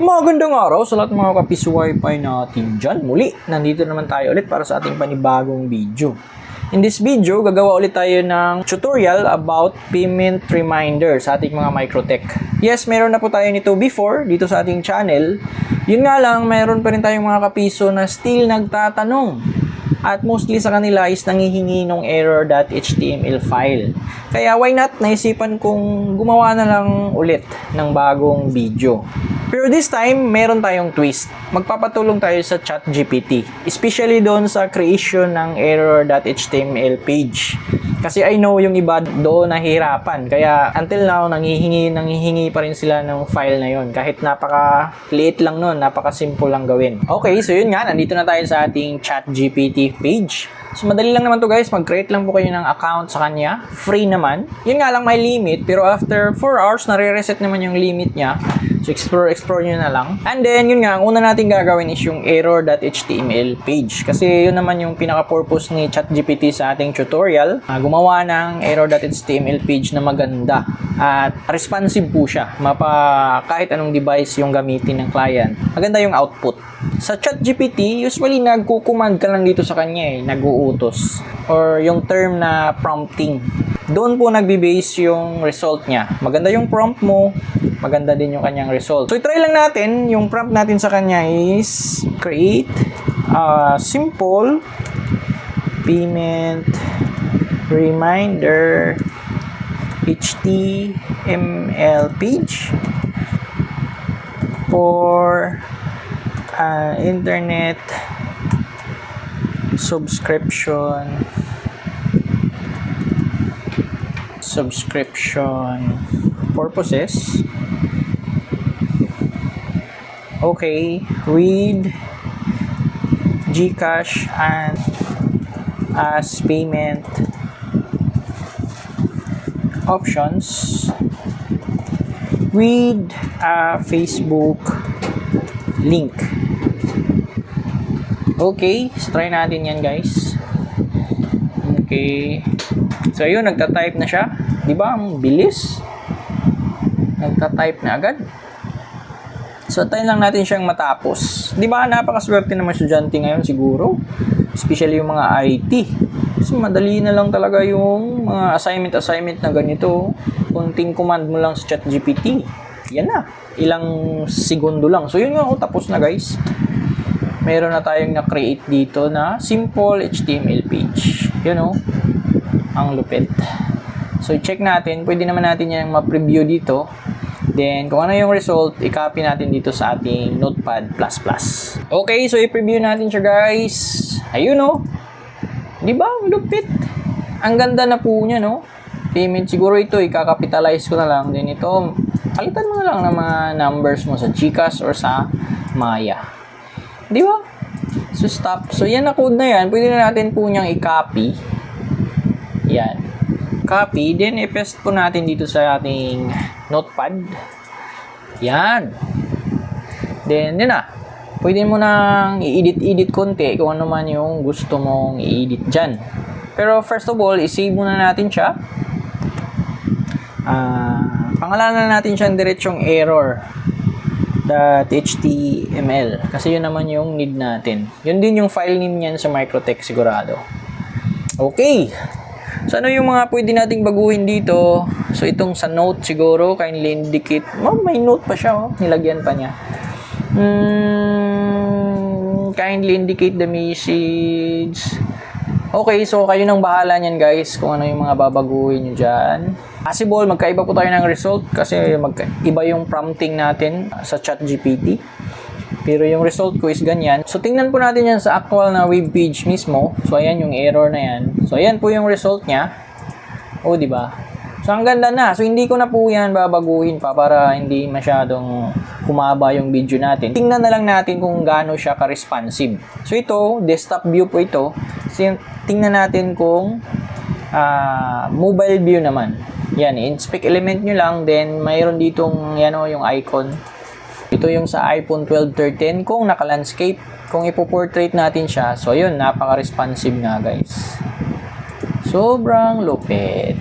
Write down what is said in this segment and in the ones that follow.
Magandang araw sa lahat mga kapis wifi natin dyan. Muli, nandito naman tayo ulit para sa ating panibagong video. In this video, gagawa ulit tayo ng tutorial about payment reminder sa ating mga microtech. Yes, meron na po tayo nito before dito sa ating channel. Yun nga lang, meron pa rin tayong mga kapiso na still nagtatanong. At mostly sa kanila is nangihingi ng error.html file. Kaya why not, naisipan kong gumawa na lang ulit ng bagong video. Pero this time, meron tayong twist. Magpapatulong tayo sa ChatGPT. Especially doon sa creation ng error.html page. Kasi I know yung iba doon nahihirapan. Kaya until now, nangihingi, nangihingi pa rin sila ng file na yon Kahit napaka liit lang nun, napaka simple lang gawin. Okay, so yun nga, nandito na tayo sa ating ChatGPT page. So madali lang naman to guys, mag-create lang po kayo ng account sa kanya. Free naman. Yun nga lang may limit, pero after 4 hours, nare-reset naman yung limit niya. So explore, explore nyo na lang. And then, yun nga, ang una natin gagawin is yung error.html page. Kasi yun naman yung pinaka-purpose ni ChatGPT sa ating tutorial. Uh, gumawa ng error.html page na maganda. At responsive po siya. Mapa kahit anong device yung gamitin ng client. Maganda yung output. Sa ChatGPT, usually nagkukumand ka lang dito sa kanya eh. Nag-uutos. Or yung term na prompting. Doon po nagbe-base yung result niya. Maganda yung prompt mo, maganda din yung kanyang result. So, try lang natin. Yung prompt natin sa kanya is create a simple payment reminder HTML page for uh, internet subscription. Subscription. Purposes. Okay. Read gcash and as payment options. With a facebook link okay try natin yan guys okay so yun nagta-type na siya di ba ang bilis nagta-type na agad So, tayo lang natin siyang matapos. Di ba, napakaswerte mga estudyante ngayon siguro. Especially yung mga IT. Kasi madali na lang talaga yung mga assignment-assignment na ganito. Kunting command mo lang sa ChatGPT. Yan na. Ilang segundo lang. So, yun nga, oh, tapos na guys. Meron na tayong na-create dito na simple HTML page. Yun oh. Ang lupit. So, check natin. Pwede naman natin yung ma-preview dito. Then, kung ano yung result, i-copy natin dito sa ating Notepad++. Okay, so i-preview natin siya guys. Ayun no. Di ba? Lupit. Ang ganda na po niya no. Payment siguro ito, i-capitalize ko na lang. Then ito, palitan mo na lang ng mga numbers mo sa Gcash or sa Maya. Di ba? So, stop. So, yan na code na yan. Pwede na natin po niyang i-copy. Yan copy, then i-paste po natin dito sa ating notepad. Yan. Then, yun na. Pwede mo nang i-edit-edit konti kung ano man yung gusto mong i-edit dyan. Pero first of all, i-save muna natin siya. Uh, pangalanan natin siyang diretsong error .html kasi yun naman yung need natin. Yun din yung file name niyan sa Microtech sigurado. Okay. So, ano yung mga pwede nating baguhin dito? So, itong sa note siguro, kindly indicate. Oh, may note pa siya, oh. Nilagyan pa niya. Hmm, kindly indicate the message. Okay, so kayo nang bahala niyan guys kung ano yung mga babaguhin nyo dyan. Possible, magkaiba po tayo ng result kasi magkaiba yung prompting natin sa chat GPT. Pero yung result ko is ganyan. So, tingnan po natin yan sa actual na web page mismo. So, ayan yung error na yan. So, ayan po yung result niya. O, di ba? So, ang ganda na. So, hindi ko na po yan babaguhin pa para hindi masyadong humaba yung video natin. Tingnan na lang natin kung gaano siya ka-responsive. So, ito, desktop view po ito. So, tingnan natin kung uh, mobile view naman. Yan, inspect element nyo lang. Then, mayroon ditong, yan o, yung icon ito yung sa iPhone 12, 13 kung naka-landscape. Kung ipo-portrait natin siya, so yun, napaka-responsive nga guys. Sobrang lupit.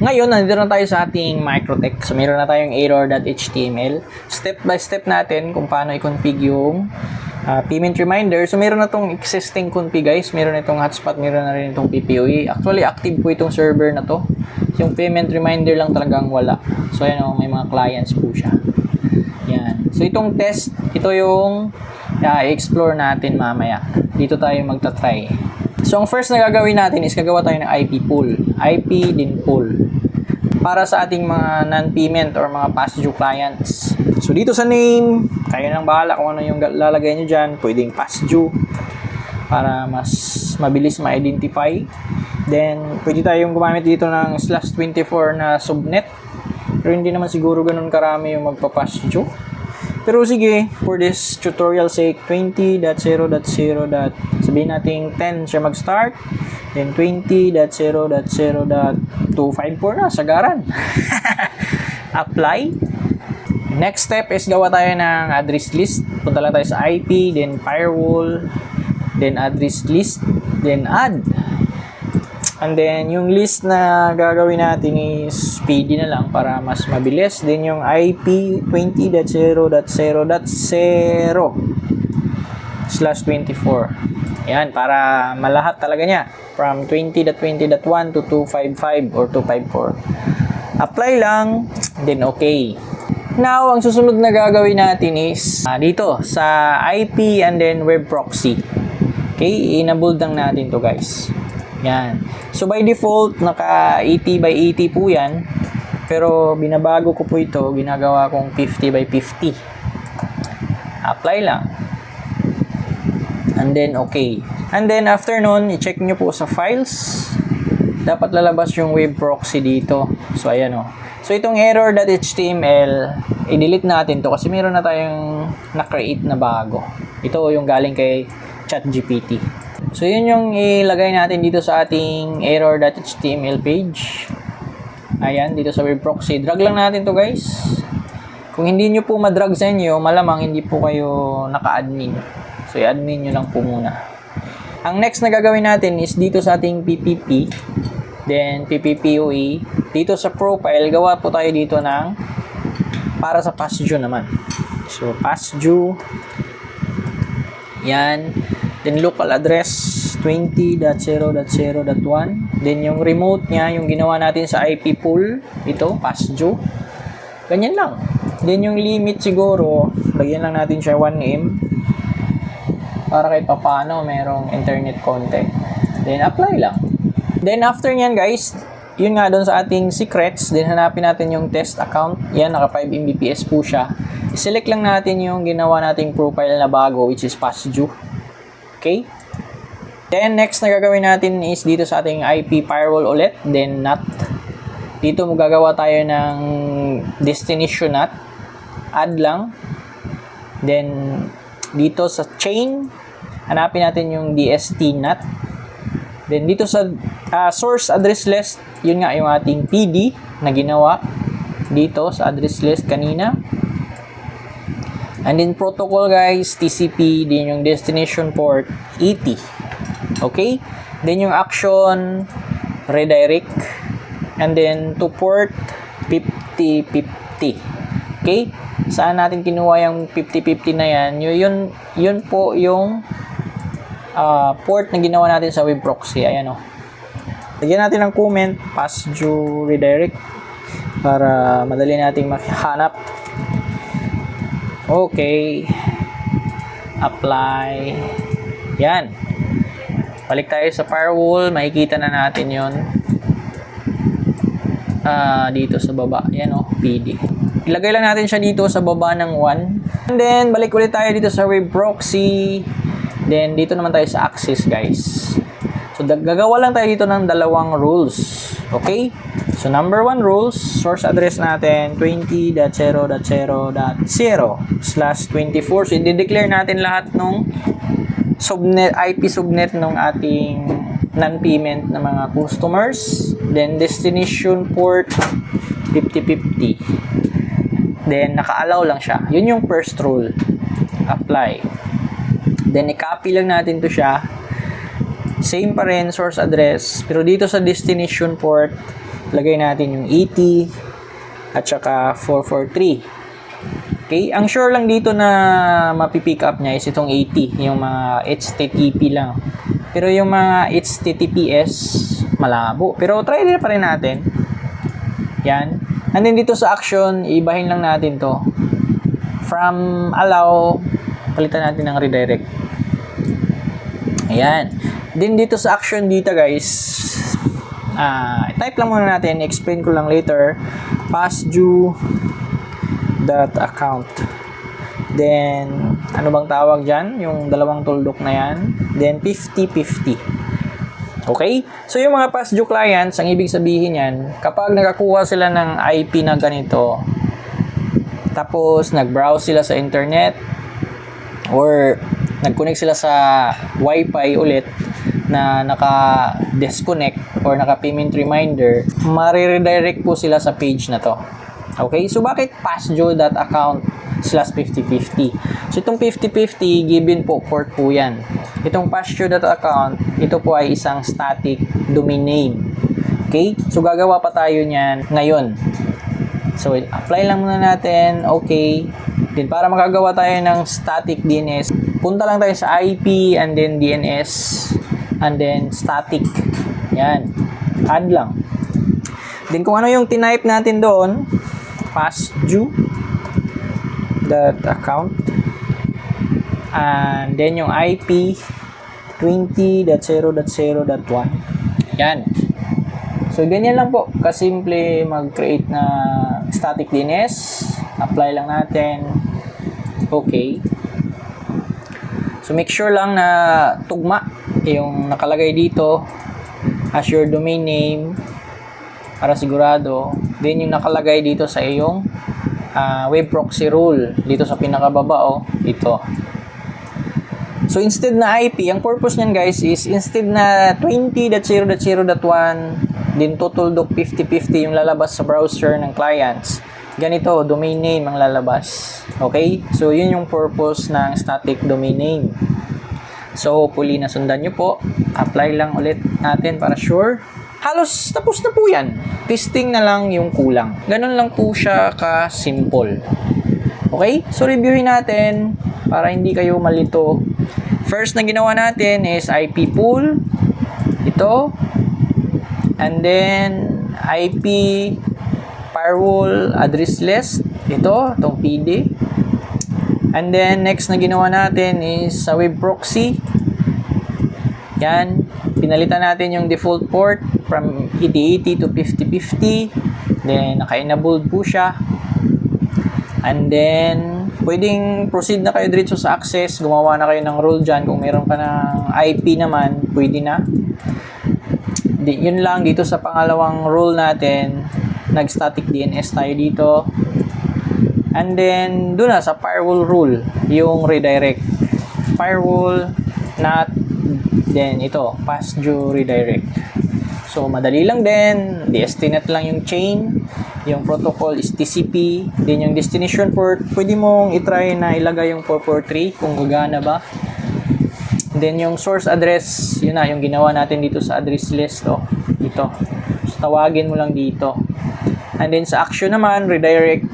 Ngayon, nandito na tayo sa ating microtech. So, meron na tayong error.html. Step by step natin kung paano i-config yung ah, payment reminder. So, meron na itong existing config guys. Meron na itong hotspot, meron na rin itong PPOE. Actually, active po itong server na to. Yung payment reminder lang talagang wala. So, ayan o, may mga clients po siya. Yan. So, itong test, ito yung ah, i-explore natin mamaya. Dito tayo magta-try. So, ang first na gagawin natin is gagawa tayo ng IP pool. IP din pool. Para sa ating mga non-payment or mga past due clients. So, dito sa name, kayo nang bahala kung ano yung lalagay nyo dyan. Pwedeng past due para mas mabilis ma-identify. Then, pwede tayong gumamit dito ng slash 24 na subnet. Pero hindi naman siguro ganun karami yung magpa-past due. Pero sige, for this tutorial sake, 20.0.0. Sabihin natin 10 siya mag-start. Then 20.0.0.254 na, sagaran. Apply. Next step is gawa tayo ng address list. Punta lang tayo sa IP, then firewall, then address list, then add. And then, yung list na gagawin natin is PD na lang para mas mabilis. Then, yung IP 20.0.0.0 slash 24. Yan, para malahat talaga niya. From 20.20.1 to 255 or 254. Apply lang, then okay. Now, ang susunod na gagawin natin is ah, dito sa IP and then web proxy. Okay, inabold lang natin to guys. Yan. So by default, naka 80 by 80 po yan. Pero binabago ko po ito, ginagawa kong 50 by 50. Apply lang. And then okay. And then after nun, i-check nyo po sa files. Dapat lalabas yung web proxy dito. So ayan o. So itong error.html, i-delete natin to kasi meron na tayong na-create na bago. Ito yung galing kay ChatGPT. So, yun yung ilagay natin dito sa ating error.html page. Ayan, dito sa web proxy. Drag lang natin to guys. Kung hindi nyo po madrag sa inyo, malamang hindi po kayo naka-admin. So, i-admin nyo lang po muna. Ang next na gagawin natin is dito sa ating PPP. Then, PPPoE. Dito sa profile, gawa po tayo dito ng para sa past due naman. So, past due. Yan. Then local address 20.0.0.1. Then yung remote niya, yung ginawa natin sa IP pool, ito, pasjo. Ganyan lang. Then yung limit siguro, lagyan lang natin siya 1M. Para kahit papano merong internet contact. Then apply lang. Then after nyan guys, yun nga doon sa ating secrets, then hanapin natin yung test account. Yan, naka 5 Mbps po siya. I-select lang natin yung ginawa nating profile na bago, which is pasjo. Okay? Then, next na gagawin natin is dito sa ating IP firewall ulit. Then, NAT. Dito mo gagawa tayo ng destination NAT. Add lang. Then, dito sa chain, hanapin natin yung DST NAT. Then, dito sa uh, source address list, yun nga yung ating PD na ginawa dito sa address list kanina. And then protocol guys, TCP, din yung destination port, ET. Okay? Then yung action, redirect. And then to port, 5050. Okay? Saan natin kinuha yung 5050 na yan? Yun, yun, yun po yung uh, port na ginawa natin sa web proxy. Ayan o. Oh. Lagyan natin ng comment, pass due redirect para madali nating makahanap Okay. Apply. Yan. Balik tayo sa firewall. Makikita na natin yon uh, dito sa baba. Yan o, oh, PD. Ilagay lang natin siya dito sa baba ng 1. And then, balik ulit tayo dito sa web proxy. Then, dito naman tayo sa access, guys. So, gagawa lang tayo dito ng dalawang rules. Okay? So, number one rules, source address natin, 20.0.0.0 slash 24. So, i-declare natin lahat ng subnet, IP subnet ng ating non-payment na mga customers. Then, destination port, 5050. Then, naka-allow lang siya. Yun yung first rule. Apply. Then, i-copy lang natin to siya. Same pa rin, source address. Pero dito sa destination port, lagay natin yung 80 at saka 443. Okay, ang sure lang dito na mapipick up niya is itong 80, yung mga HTTP lang. Pero yung mga HTTPS, malabo. Pero try din pa rin natin. Yan. And dito sa action, ibahin lang natin to. From allow, palitan natin ng redirect. Ayan. Then dito sa action dito guys, ah type lang muna natin, explain ko lang later. Pass due dot account. Then, ano bang tawag dyan? Yung dalawang tuldok na yan. Then, 50-50. Okay? So, yung mga past due clients, ang ibig sabihin yan, kapag nakakuha sila ng IP na ganito, tapos nag-browse sila sa internet, or nag-connect sila sa Wi-Fi ulit na naka-disconnect or naka-payment reminder, mariredirect po sila sa page na to. Okay? So, bakit passjo.account slash 5050? So, itong 5050, given po port po yan. Itong passjo.account, ito po ay isang static domain name. Okay? So, gagawa pa tayo niyan ngayon. So, apply lang muna natin. Okay. Then, para makagawa tayo ng static DNS, punta lang tayo sa IP and then DNS and then static. Yan. Add lang. Then, kung ano yung tinype natin doon, passdue that account. And then yung IP 20.0.0.1 yan. So ganyan lang po. Kasimple mag-create na static DNS apply lang natin. Okay. So make sure lang na tugma yung nakalagay dito as your domain name para sigurado. Then yung nakalagay dito sa iyong ah, web proxy rule dito sa pinakababa oh, ito. So instead na IP, ang purpose niyan guys is instead na 20.0.0.1 din tutuldok 5050 yung lalabas sa browser ng clients. Ganito, domain name ang lalabas. Okay? So yun yung purpose ng static domain name. So hopefully nasundan nyo po. Apply lang ulit natin para sure. Halos tapos na po yan. Testing na lang yung kulang. Ganun lang po siya ka-simple. Okay? So reviewin natin para hindi kayo malito. First na ginawa natin is IP pool. Ito. And then IP firewall address list. Ito, itong PD. And then next na ginawa natin is sa web proxy. Yan. Pinalitan natin yung default port from 8080 to 5050. Then, naka-enabled po siya. And then, pwedeng proceed na kayo diretso sa access. Gumawa na kayo ng role dyan. Kung meron ka ng IP naman, pwede na. Di, yun lang dito sa pangalawang role natin. Nag-static DNS tayo dito. And then, doon na sa firewall rule, yung redirect. Firewall, not, then ito, pass due redirect. So, madali lang din. DSTNet lang yung chain. Yung protocol is TCP. Then, yung destination port, pwede mong itry na ilagay yung 443 kung gagana ba. Then, yung source address, yun na, yung ginawa natin dito sa address list. Oh, ito. So, tawagin mo lang dito. And then, sa action naman, redirect.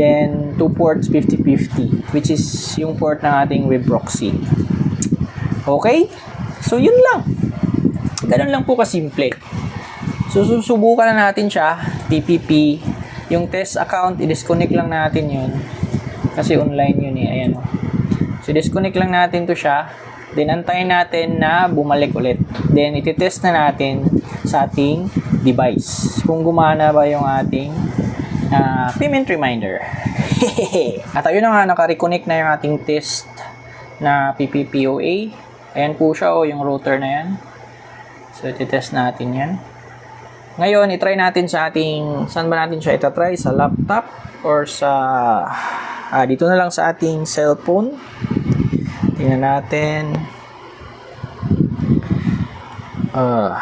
Then, two ports 50-50, which is yung port ng ating web proxy. Okay? So, yun lang. Ganun lang po kasimple. So, susubukan na natin siya, TPP. Yung test account, i-disconnect lang natin yun. Kasi online yun eh. Ayan o. So, disconnect lang natin to siya. Then, antayin natin na bumalik ulit. Then, iti-test na natin sa ating device. Kung gumana ba yung ating ah, payment reminder. At ayun na nga, naka-reconnect na yung ating test na PPPoA. Ayan po siya o yung router na yan. So, iti-test natin yan. Ngayon, itry natin sa ating, saan ba natin siya itatry? Sa laptop or sa, ah, dito na lang sa ating cellphone. Tingnan natin. Ah,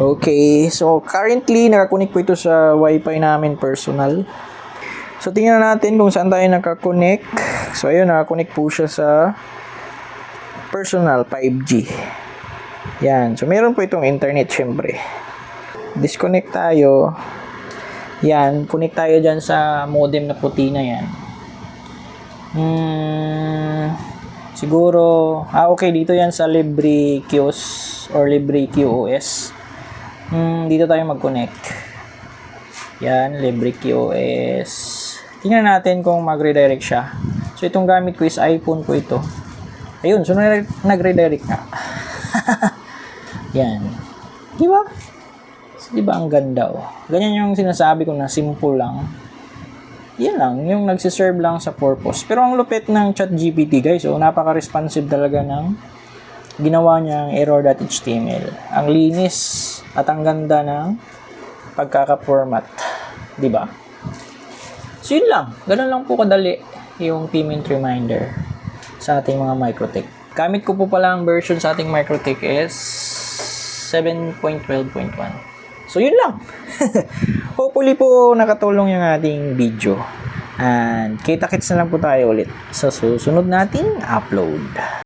okay. So, currently, nakakunik po ito sa wifi namin personal. So, tingnan natin kung saan tayo nakakunik. So, ayun, nakakunik po siya sa personal 5G. Yan. So, meron po itong internet, syempre. disconnect tayo. Yan, connect tayo dyan sa modem na puti na yan. Hmm, siguro, ah okay, dito yan sa Libre QoS or Libre QoS. Hmm, dito tayo mag-connect. Yan, Libre QoS. Tingnan natin kung mag-redirect siya. So, itong gamit ko is iPhone ko ito. Ayun, so nag- nag-redirect na. Yan. Di ba? Di ang ganda oh? Ganyan yung sinasabi ko na simple lang. Yan lang, yung nagsiserve lang sa purpose. Pero ang lupit ng chat GPT guys, oh, napaka-responsive talaga ng ginawa niyang error.html. Ang linis at ang ganda ng pagkaka-format. Ba? So yun lang, ganun lang po kadali yung payment reminder sa ating mga Microtech. Gamit ko po pala ang version sa ating Microtech is 7.12.1. So yun lang. Hopefully po nakatulong yung ating video. And kita-kits na lang po tayo ulit sa susunod nating upload.